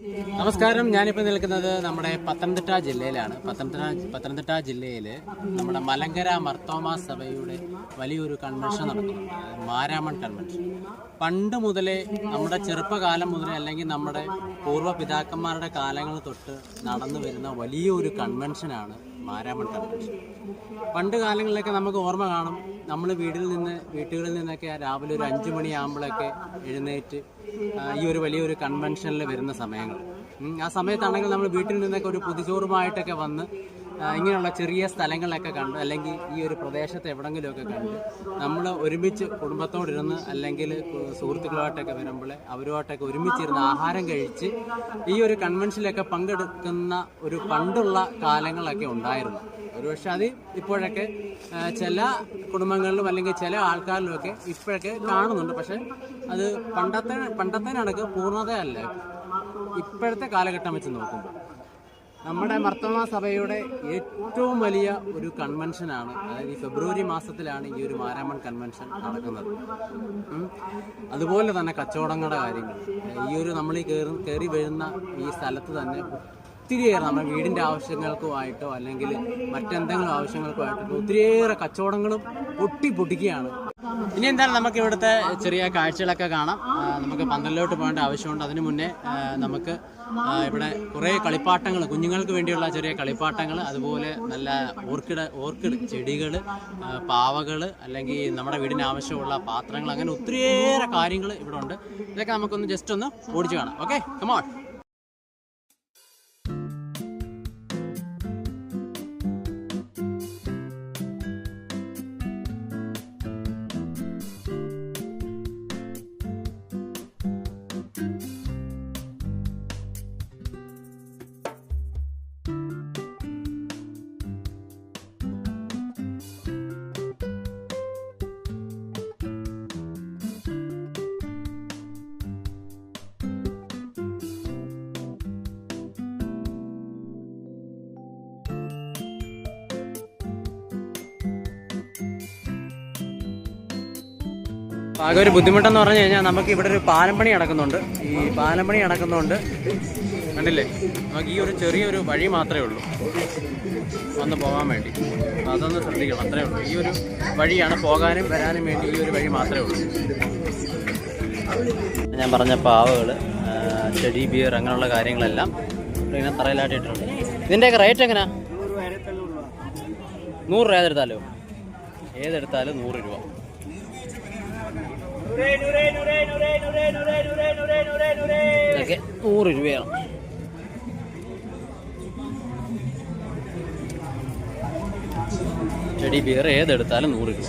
നമസ്കാരം. ഞാനിപ്പോൾ നിൽക്കുന്നത് നമ്മുടെ പത്തനംതിട്ട ജില്ലയിലാണ്. പത്തനംതിട്ട പത്തനംതിട്ട ജില്ലയിൽ നമ്മുടെ മലങ്കര മർത്തോമ സഭയുടെ വലിയൊരു കൺവെൻഷൻ നടക്കുന്നു. മാരാമൺ കൺവെൻഷൻ പണ്ട് മുതലേ നമ്മുടെ ചെറുപ്പകാലം മുതലേ അല്ലെങ്കിൽ നമ്മുടെ പൂർവ പിതാക്കന്മാരുടെ കാലങ്ങൾ തൊട്ട് നടന്നു വരുന്ന വലിയൊരു കൺവെൻഷനാണ് കൺവെൻഷൻ പണ്ട് കാലങ്ങളിലൊക്കെ നമുക്ക് ഓർമ്മ കാണും. നമ്മൾ വീട്ടിൽ നിന്ന് വീട്ടുകളിൽ നിന്നൊക്കെ രാവിലെ ഒരു അഞ്ചു മണിയാകുമ്പോഴൊക്കെ എഴുന്നേറ്റ് ഈ ഒരു വലിയൊരു കൺവെൻഷനിൽ വരുന്ന സമയങ്ങൾ. ആ സമയത്താണെങ്കിൽ നമ്മൾ വീട്ടിൽ നിന്നൊക്കെ ഒരു പുതിച്ചോറുമായിട്ടൊക്കെ വന്ന് ഇങ്ങനെയുള്ള ചെറിയ സ്ഥലങ്ങളൊക്കെ കണ്ട്. അല്ലെങ്കിൽ ഈ ഒരു പ്രദേശത്ത് എവിടെങ്കിലുമൊക്കെ കണ്ട്. നമ്മൾ ഒരുമിച്ച് കുടുംബത്തോടിരുന്ന് അല്ലെങ്കിൽ സുഹൃത്തുക്കളുമായിട്ടൊക്കെ വരുമ്പോൾ അവരുമായിട്ടൊക്കെ ഒരുമിച്ചിരുന്ന് ആഹാരം കഴിച്ച് ഈ ഒരു കൺവെൻഷനിലൊക്കെ പങ്കെടുക്കുന്ന ഒരു പണ്ടുള്ള കാലങ്ങളൊക്കെ ഉണ്ടായിരുന്നു. ഒരുപക്ഷെ അത് ഇപ്പോഴൊക്കെ ചില കുടുംബങ്ങളിലും അല്ലെങ്കിൽ ചില ആൾക്കാരിലുമൊക്കെ ഇപ്പോഴൊക്കെ കാണുന്നുണ്ട്. പക്ഷെ അത് പണ്ടത്തെ പണ്ടത്തേനടക്ക് പൂർണതയല്ല. ഇപ്പോഴത്തെ കാലഘട്ടം വെച്ച് നോക്കുമ്പോൾ. നമ്മുടെ മർത്തോമ സഭയുടെ ഏറ്റവും വലിയ ഒരു കൺവെൻഷനാണ്. അതായത് ഈ ഫെബ്രുവരി മാസത്തിലാണ് ഈ ഒരു മാരാമൺ കൺവെൻഷൻ നടക്കുന്നത്. അതുപോലെ തന്നെ കച്ചവടങ്ങളുടെ കാര്യങ്ങൾ. ഈ ഒരു നമ്മൾ ഈ കയറി കയറി വരുന്ന ഈ സ്ഥലത്ത് തന്നെ ഒത്തിരിയേറെ നമ്മുടെ വീടിന്റെ ആവശ്യങ്ങൾക്കുമായിട്ടോ അല്ലെങ്കിൽ മറ്റെന്തെങ്കിലും ആവശ്യങ്ങൾക്കോ ആയിട്ടോ ഒത്തിരിയേറെ കച്ചവടങ്ങളും പൊട്ടി പൊട്ടിക്കുകയാണ് ഇനി എന്തായാലും നമുക്ക് ഇവിടുത്തെ ചെറിയ കാഴ്ചകളൊക്കെ കാണാം. നമുക്ക് പന്തലിലോട്ട് പോകേണ്ട ആവശ്യമുണ്ട്. അതിനു മുന്നേ നമുക്ക് ഇവിടെ കുറേ കളിപ്പാട്ടങ്ങൾ കുഞ്ഞുങ്ങൾക്ക് വേണ്ടിയുള്ള ചെറിയ കളിപ്പാട്ടങ്ങൾ അതുപോലെ നല്ല ഓർക്കിഡ് ഓർക്കിഡ് ചെടികൾ പാവകൾ അല്ലെങ്കിൽ നമ്മുടെ വീടിന് ആവശ്യമുള്ള പാത്രങ്ങൾ അങ്ങനെ ഒത്തിരിയേറെ കാര്യങ്ങൾ ഇവിടെ ഉണ്ട്. ഇതൊക്കെ നമുക്കൊന്ന് ജസ്റ്റ് ഒന്ന് ഓടിച്ചു കാണാം. ഓക്കെ കമോൺ ആകെ ഒരു ബുദ്ധിമുട്ടെന്ന് പറഞ്ഞു കഴിഞ്ഞാൽ നമുക്ക് ഇവിടെ ഒരു പാലം പണി നടക്കുന്നുണ്ട്. ഈ പാലം പണി നടക്കുന്നുണ്ട് കണ്ടില്ലേ? നമുക്ക് ഈ ഒരു ചെറിയൊരു വഴി മാത്രമേ ഉള്ളൂ. വന്ന് പോകാൻ വേണ്ടി. അപ്പോൾ അതൊന്ന് ശ്രദ്ധിക്കണം. അത്രേ ഉള്ളൂ. ഈ ഒരു വഴിയാണ് പോകാനും വരാനും വേണ്ടി ഈ ഒരു വഴി മാത്രമേ ഉള്ളൂ. ഞാൻ പറഞ്ഞ പാവകൾ ചെടി ബിയർ അങ്ങനെയുള്ള കാര്യങ്ങളെല്ലാം ഇങ്ങനെ ഇങ്ങനെ തറയിലായിട്ടിട്ടുണ്ട് ഇതിന്റെയൊക്കെ റേറ്റ് എങ്ങനെയാ നൂറ് രൂപ ഏതെടുത്താലോ ഏതെടുത്താലും നൂറ് രൂപ. ഇതൊക്കെ നൂറ് രൂപയാണ് ചെടി വേറെ ഏതെടുത്താലും നൂറ് രൂപ.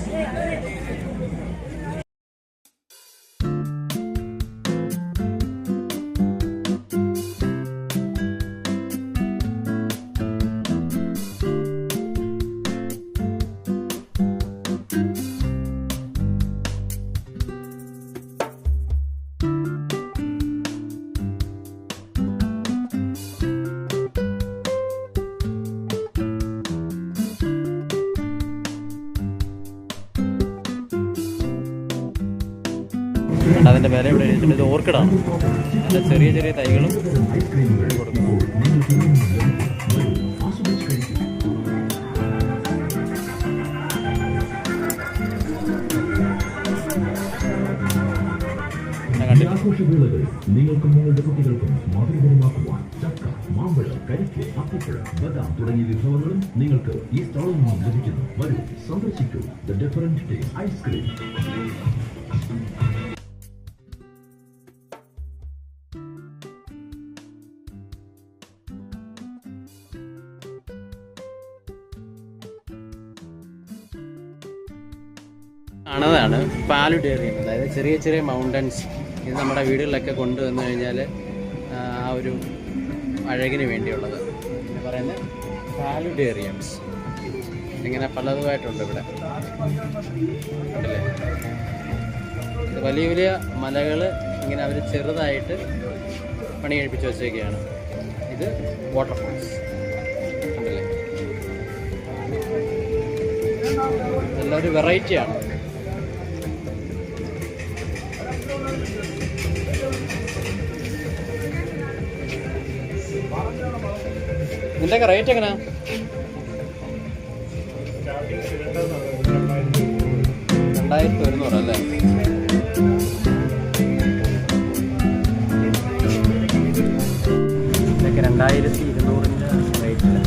കണ്ട അതിന്റെ വില ഇവിടെ എഴുതിയിട്ടുണ്ട്. ഇത് ഓർക്കിഡാണ്. അതിന്റെ ചെറിയ ചെറിയ തൈകളും ആഘോഷവേളകൾ നിങ്ങൾക്കും ഈ നിന്നും ലഭിക്കുന്നു. വരൂ സന്ദർശിക്കൂ. ഐസ്ക്രീം കാണുന്നതാണ് പാലുഡേറിയം അതായത് ചെറിയ ചെറിയ മൗണ്ടൻസ് ഇത് നമ്മുടെ വീടുകളിലൊക്കെ കൊണ്ടുവന്നു കഴിഞ്ഞാൽ ആ ഒരു അഴകിന് വേണ്ടിയുള്ളത്. പിന്നെ പറയുന്നത് പാലുഡേറിയംസ് ഇങ്ങനെ പലതുമായിട്ടുണ്ട് ഇവിടെ. ഇത് വലിയ വലിയ മലകൾ ഇങ്ങനെ അവർ ചെറുതായിട്ട് പണി കഴിപ്പിച്ച് വെച്ചേക്കുകയാണ് ഇത് വാട്ടർഫോൾസ് കണ്ടില്ലേ? നല്ലൊരു വെറൈറ്റിയാണ് ഇതിന്റെയൊക്കെ റേറ്റ് എങ്ങനെയാ രണ്ടായിരത്തി ഒരുന്നൂറ് അല്ലേ? ഇതൊക്കെ രണ്ടായിരത്തി ഇരുന്നൂറിന്റെ റേറ്റില്ല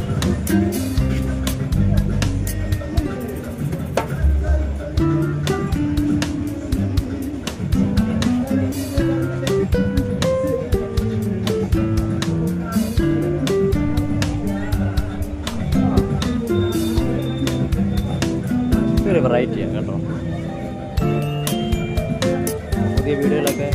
ഭയങ്കര വെറൈറ്റിയാണ് കേട്ടോ. പുതിയ വീടുകളൊക്കെ